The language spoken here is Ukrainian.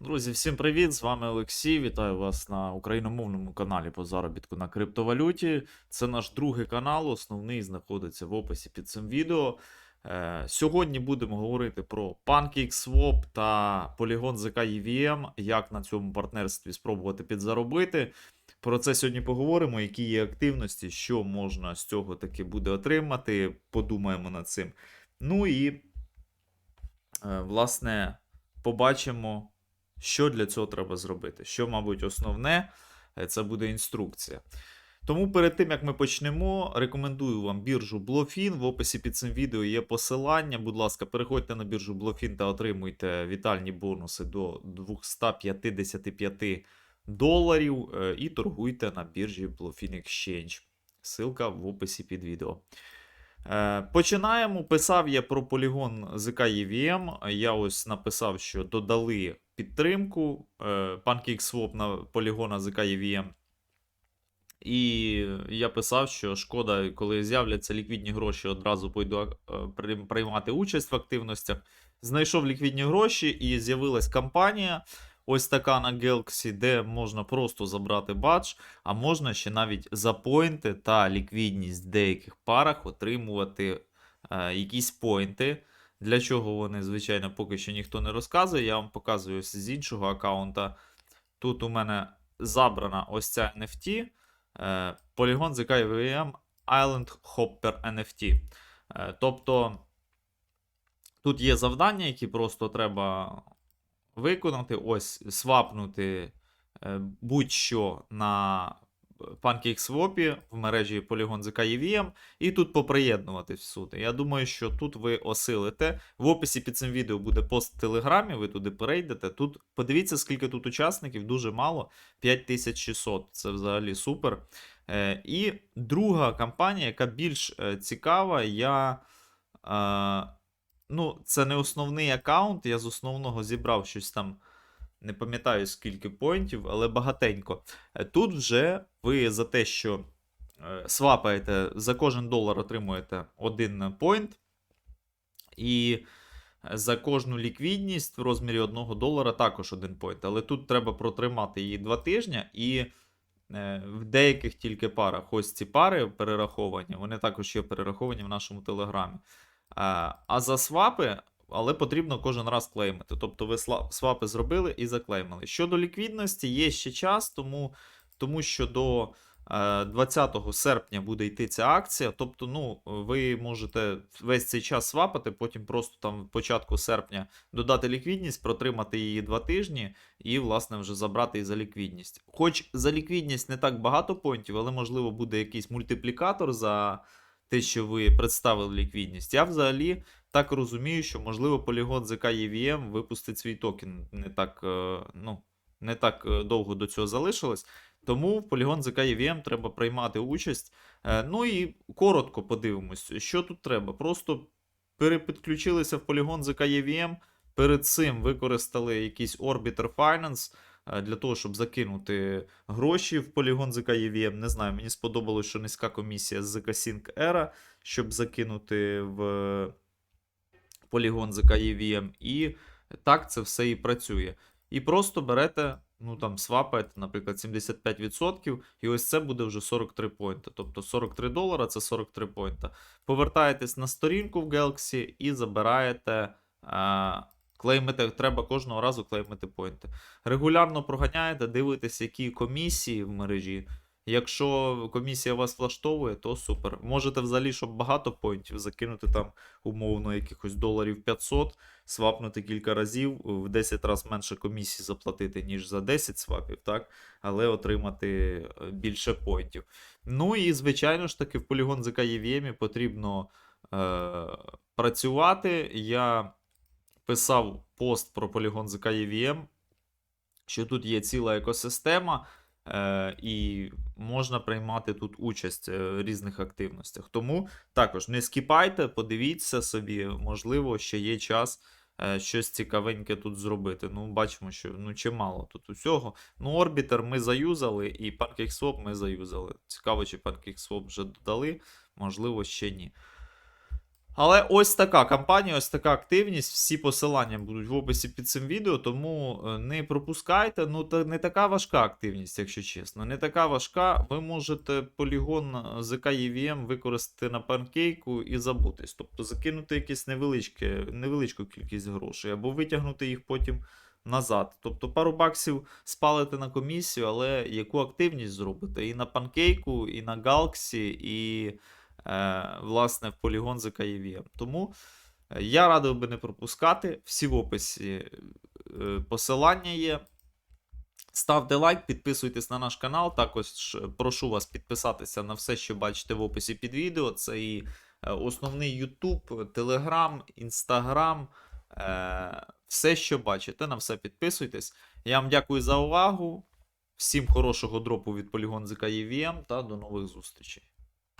Друзі, всім привіт! З вами Олексій. Вітаю вас на україномовному каналі по заробітку на криптовалюті. Це наш другий канал, основний знаходиться в описі під цим відео. Е, Сьогодні будемо говорити про PancakeSwap та Polygon ZK EVM, як на цьому партнерстві спробувати підзаробити. Про це сьогодні поговоримо, які є активності, що можна з цього таки буде отримати. Подумаємо над цим. Ну і, е, власне, побачимо, що для цього треба зробити. Що, мабуть, основне, е, це буде інструкція. Тому перед тим як ми почнемо, рекомендую вам біржу Blofin. В описі під цим відео є посилання. Будь ласка, переходьте на біржу Blofin та отримуйте вітальні бонуси до 255 доларів е, і торгуйте на біржі Blofin Exchange. Ссылка в описі під відео. Е, Починаємо. Писав я про полігон ZK EVM. Я ось написав, що додали підтримку е, PancakeSwap на полігона ZK EVM. І я писав, що шкода, коли з'являться ліквідні гроші, одразу пойду е, приймати участь в активностях. Знайшов ліквідні гроші і з'явилась кампанія. Ось така на Galaxy, де можна просто забрати бадж, а можна ще навіть за поінти та ліквідність в деяких парах отримувати е, якісь поінти. Для чого вони, звичайно, поки що ніхто не розказує. Я вам показую з іншого аккаунта. Тут у мене забрана ось ця NFT. Polygon ZK EVM Island Hopper NFT. Е, Тобто тут є завдання, які просто треба виконати. Ось свапнути е, будь-що на PancakeSwap в мережі Polygon ZK EVM і тут поприєднувати всюди. Я думаю, що тут ви осилите. В описі під цим відео буде пост в Телеграмі, ви туди перейдете. Тут подивіться, скільки тут учасників, дуже мало. 5600. Це взагалі супер. Е, і друга кампанія, яка більш е, цікава, я. Е, ну, це не основний аккаунт. Я з основного зібрав щось там. Не пам'ятаю скільки поінтів, але багатенько. Е, Тут вже ви за те, що е, свапаєте, за кожен долар отримуєте один поінт. І за кожну ліквідність в розмірі 1 долара також один поінт. Але тут треба протримати її 2 тижні, і е, в деяких тільки парах. Ось ці пари перераховані, вони також є перераховані в нашому телеграмі. А, а за свапи, але потрібно кожен раз клеймити. Тобто ви свапи зробили і заклеймили. Щодо ліквідності, є ще час, тому, тому що до е, 20 серпня буде йти ця акція. Тобто, ну, ви можете весь цей час свапати, потім просто там початку серпня додати ліквідність, протримати її 2 тижні і, власне, вже забрати і за ліквідність. Хоч за ліквідність не так багато поінтів, але можливо буде якийсь мультиплікатор за те, що ви представили ліквідність. Я взагалі так розумію, що можливо Polygon ZK EVM випустить свій токен не так, е, ну, не так е, довго до цього залишилось. Тому в Polygon ZK EVM треба приймати участь. Е, Ну і коротко подивимось, що тут треба. Просто перепідключилися в Polygon ZK EVM, перед цим використали якийсь Orbiter Finance для того, щоб закинути гроші в Polygon ZK EVM. Не знаю, мені сподобалось, що низька комісія з ZK Sync Era, щоб закинути в Polygon ZK EVM. І так це все і працює. І просто берете, ну там свапаєте, наприклад, 75%, і ось це буде вже 43 поінта. Тобто 43 долара це 43 поінта. Повертаєтесь на сторінку в Galaxy і забираєте. А, Клеймити, треба кожного разу клеймити поінти. Регулярно проганяєте, дивитесь, які комісії в мережі. Якщо комісія вас влаштовує, то супер. Можете взагалі, щоб багато поінтів закинути там умовно якихось доларів 500, свапнути кілька разів, в 10 разів менше комісії заплатити, ніж за 10 свапів, так? але отримати е, більше поінтів. Ну і, звичайно ж таки, в Polygon ZK EVM потрібно е, працювати. Я писав пост про Polygon ZK EVM, що тут є ціла екосистема. Е, і можна приймати тут участь е, в різних активностях. Тому також не скіпайте, подивіться собі, можливо, ще є час е, щось цікавеньке тут зробити. Ну, бачимо, що ну, чимало тут усього. Ну, Orbiter ми заюзали, і PancakeSwap ми заюзали. Цікаво, чи PancakeSwap вже додали, можливо, ще ні. Але ось така кампанія, ось така активність. Всі посилання будуть в описі під цим відео, тому е, не пропускайте. Ну, та не така важка активність, якщо чесно. Не така важка. Ви можете полігон ЗК EVM використати на панкейку і забутись. Тобто закинути якесь невеличке, невеличку кількість грошей, або витягнути їх потім назад. Тобто пару баксів спалите на комісію, але яку активність зробите? І на панкейку, і на Галксі, і е, власне в полігон ЗК EVM. Тому е, я радив би не пропускати. Всі в описі е, посилання є. Ставте лайк, підписуйтесь на наш канал. Також е, прошу вас підписатися на все, що бачите в описі під відео. Це і е, основний YouTube, Telegram, Instagram. Е, Все, що бачите, на все підписуйтесь. Я вам дякую за увагу. Всім хорошого дропу від Polygon ZK EVM та до нових зустрічей.